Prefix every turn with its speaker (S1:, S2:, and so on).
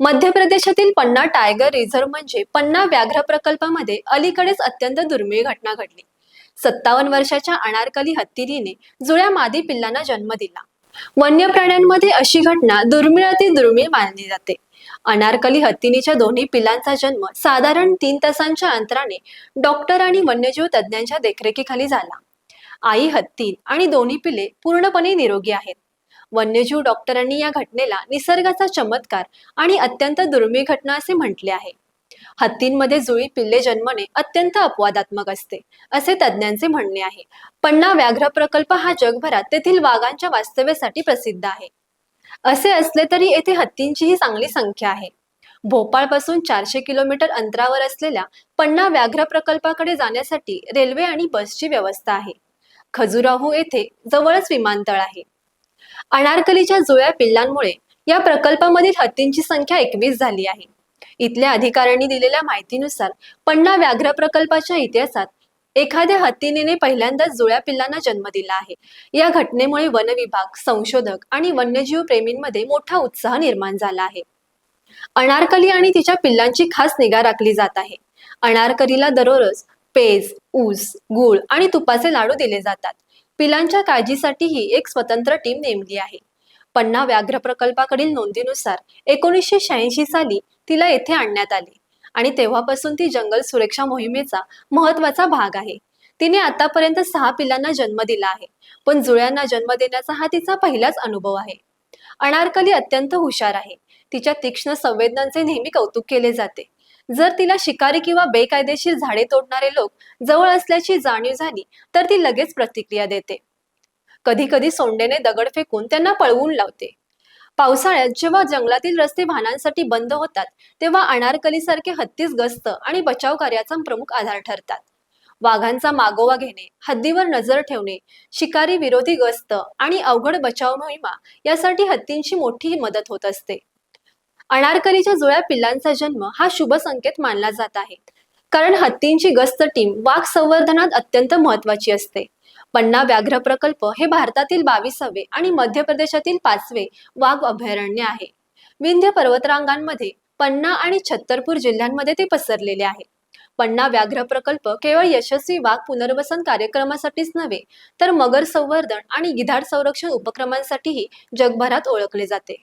S1: मध्य प्रदेशातील पन्ना tiger reserve म्हणजे पन्ना व्याघ्र प्रकल्पामध्ये अलीकडेच अत्यंत दुर्मिळ घटना घडली. सत्तावन्न वर्षाच्या अनारकली हत्तीरीने जुळ्या मादी पिल्लांना जन्म दिला. वन्य प्राण्यांमध्ये अशी घटना दुर्मिळातील दुर्मिळ मानली जाते. अनारकली हत्तीनीच्या दोन्ही पिल्लांचा जन्म साधारण तीन तासांच्या अंतराने डॉक्टर आणि वन्यजीव तज्ज्ञांच्या देखरेखीखाली झाला. आई हत्ती आणि दोन्ही पिले पूर्णपणे निरोगी आहेत. वन्यजीव डॉक्टरांनी या घटनेला निसर्गाचा चमत्कार आणि अत्यंत दुर्मिळ घटना असे म्हटले आहे. हत्तींमध्ये जुळी पिल्ले जन्मणे अत्यंत अपवादात्मक असते असे तज्ज्ञांचे म्हणणे आहे. पन्ना व्याघ्र प्रकल्प हा जगभरात तेथील वाघांच्या वास्तव्यासाठी प्रसिद्ध आहे. असे असले तरी येथे हत्तींचीही चांगली संख्या आहे. भोपाळपासून चारशे किलोमीटर अंतरावर असलेल्या पन्ना व्याघ्र प्रकल्पाकडे जाण्यासाठी रेल्वे आणि बसची व्यवस्था आहे. खजुराहो येथे जवळच विमानतळ आहे. अनारकलीच्या जुळ्या पिल्लांमुळे या प्रकल्पामधील हत्तींची संख्या एकवीस झाली आहे. इथल्या अधिकाऱ्यांनी दिलेल्या माहितीनुसार पन्ना व्याघ्र प्रकल्पाच्या इतिहासात एखाद्या हत्तीने पहिल्यांदाच जुळ्या पिल्लांना जन्म दिला आहे. या घटनेमुळे वन विभाग संशोधक आणि वन्यजीव प्रेमींमध्ये मोठा उत्साह निर्माण झाला आहे. अनारकली आणि तिच्या पिल्लांची खास निगा राखली जात आहे. अनारकलीला दररोज पेज ऊस गूळ आणि तुपाचे लाडू दिले जातात. पिलांच्या काळजीसाठीही एक स्वतंत्र टीम नेमली आहे. पन्ना व्याघ्र प्रकल्पाकडील नोंदीनुसार एकोणीसशे शहाऐंशी साली तिला येथे आणण्यात आले आणि तेव्हापासून ती जंगल सुरक्षा मोहिमेचा महत्त्वाचा भाग आहे. तिने आतापर्यंत सहा पिलांना जन्म दिला आहे पण जुळ्यांना जन्म देण्याचा हा तिचा पहिलाच अनुभव आहे. अनारकली अत्यंत हुशार आहे. तिच्या तीक्ष्ण संवेदनांचे नेहमी कौतुक केले जाते. जर तिला शिकारी किंवा बेकायदेशीर झाडे तोडणारे लोक जवळ असल्याची जाणीव झाली तर ती लगेच प्रतिक्रिया देते. कधी कधी सोंडेने दगड फेकून त्यांना पळवून लावते. पावसाळ्यात जेव्हा जंगलातील रस्ते वाहनांसाठी बंद होतात तेव्हा अनारकलीसारखे हत्तीस गस्त आणि बचाव कार्याचा प्रमुख आधार ठरतात. वाघांचा मागोवा घेणे हद्दीवर नजर ठेवणे शिकारी विरोधी गस्त आणि अवघड बचाव मोहिमा यासाठी हत्तींची मोठी मदत होत असते. अनारकलीच्या जुळ्या पिल्लांचा जन्म हा शुभ संकेत मानला जात आहे. कारण हत्तींची गस्त टीम वाघ संवर्धनात अत्यंत महत्वाची असते. पन्ना व्याघ्र प्रकल्प हे भारतातील बावीसावे आणि मध्य प्रदेशातील पाचवे वाघ अभयारण्य आहे. विंध्य पर्वतरांगांमध्ये पन्ना आणि छत्तरपूर जिल्ह्यांमध्ये ते पसरलेले आहे. पन्ना व्याघ्र प्रकल्प केवळ यशस्वी वाघ पुनर्वसन कार्यक्रमासाठीच नव्हे तर मगर संवर्धन आणि गिधाड संरक्षण उपक्रमांसाठीही जगभरात ओळखले जाते.